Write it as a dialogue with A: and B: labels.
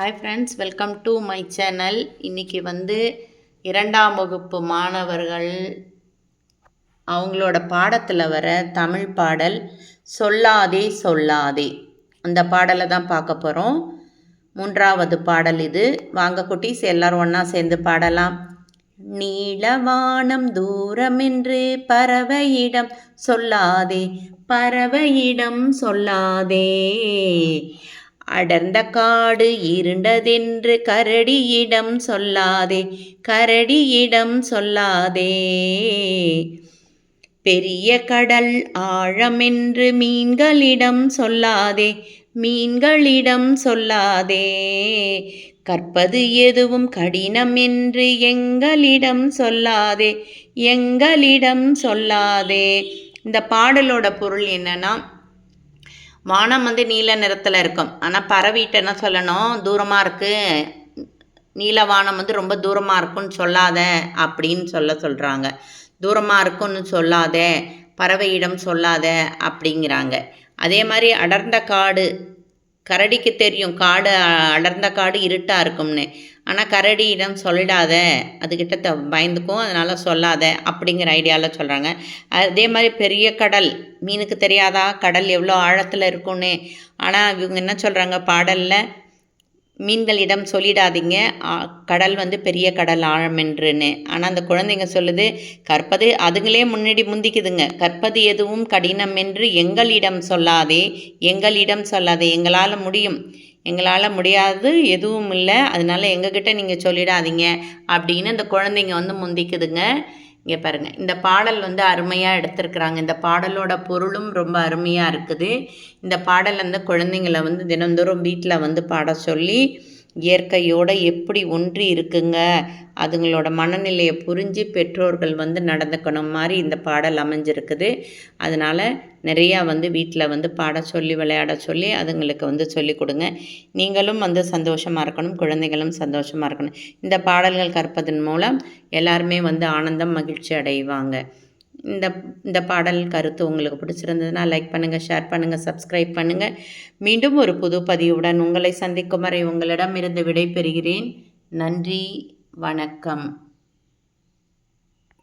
A: Hi friends welcome to my channel இன்றைக்கி வந்து இரண்டாம் வகுப்பு மாணவர்கள் அவங்களோட பாடத்தில் வர தமிழ் பாடல் சொல்லாதே சொல்லாதே. அந்த பாடலை தான் பார்க்க போகிறோம் மூன்றாவது பாடல் இது. வாங்க குட்டீஸ் எல்லாரும் ஒன்றா சேர்ந்து பாடலாம். நீளவானம் தூரமென்று பறவையிடம் சொல்லாதே பறவையிடம் சொல்லாதே. அடர்ந்த காடு இருண்டதென்று கரடியிடம் சொல்லாதே கரடியிடம் சொல்லாதே. பெரிய கடல் ஆழமென்று மீன்களிடம் சொல்லாதே மீன்களிடம் சொல்லாதே. கற்பது எதுவும் கடினம் என்று எங்களிடம் சொல்லாதே எங்களிடம் சொல்லாதே. இந்த பாடலோட பொருள் என்னன்னா வானம் வந்து நீல நிறத்தில் இருக்கும். ஆனால் பறவைகிட்ட என்ன சொல்லணும்? தூரமாக இருக்குது நீல வானம் வந்து ரொம்ப தூரமாக இருக்குன்னு சொல்லாத அப்படின்னு சொல்ல சொல்கிறாங்க தூரமாக இருக்குன்னு சொல்லாத பறவையிடம் சொல்லாத அப்படிங்கிறாங்க. அதே மாதிரி அடர்ந்த காடு கரடிக்கு தெரியும். காடு அடர்ந்த காடு இருட்டாக இருக்கும்னு. ஆனால் கரடியிடம் சொல்லிடாத அதுக்கிட்ட த பயந்துக்கும் அதனால் சொல்லாத அப்படிங்கிற ஐடியாவில் சொல்கிறாங்க அதே மாதிரி பெரிய கடல் மீனுக்கு தெரியாதா? கடல் எவ்வளோ ஆழத்தில் இருக்கும்னு. ஆனால் இவங்க என்ன சொல்கிறாங்க பாடலில் மீன்களிடம் சொல்லிடாதீங்க. கடல் வந்து பெரிய கடல் ஆழம் என்றுன்னு. ஆனால் அந்த குழந்தைங்க சொல்லுது கற்பது அதுங்களே முன்னாடி முந்திக்குதுங்க. கற்பது எதுவும் கடினம் என்று எங்களிடம் சொல்லாதே. எங்களிடம் சொல்லாதே. எங்களால் முடியும். எங்களால் முடியாது எதுவும் இல்லை. அதனால் எங்ககிட்ட நீங்கள் சொல்லிடாதீங்க அப்படின்னு இந்த குழந்தைங்க வந்து முந்திக்குதுங்க. இங்கே பாருங்கள் இந்த பாடல் வந்து அருமையாக எடுத்திருக்கிறாங்க. இந்த பாடலோட பொருளும் ரொம்ப அருமையாக இருக்குது. இந்த பாடல் அந்த குழந்தைங்களை வந்து தினந்தோறும் வீட்டில் வந்து பாட சொல்லி இயற்கையோடு எப்படி ஒன்றி இருக்குங்க? அதுங்களோட மனநிலையை புரிஞ்சு பெற்றோர்கள் வந்து நடந்துக்கணும் மாதிரி இந்த பாடல் அமைஞ்சிருக்குது. அதனால் நிறையா வந்து வீட்டில் வந்து பாட சொல்லி விளையாட சொல்லி அதுங்களுக்கு வந்து சொல்லி கொடுங்க. நீங்களும் வந்து சந்தோஷமாக இருக்கணும் குழந்தைகளும் சந்தோஷமாக இருக்கணும். இந்த பாடல்கள் கற்பதன் மூலம் எல்லாருமே வந்து ஆனந்தம் மகிழ்ச்சி அடைவாங்க. இந்த இந்த பாடல் கருத்து உங்களுக்கு பிடிச்சிருந்ததுன்னா லைக் பண்ணுங்கள் ஷேர் பண்ணுங்கள் சப்ஸ்கிரைப் பண்ணுங்கள் மீண்டும் ஒரு புது பதிவுடன் உங்களை சந்திக்கும் வரை உங்களிடம் இருந்து விடைபெறுகிறேன். நன்றி வணக்கம்.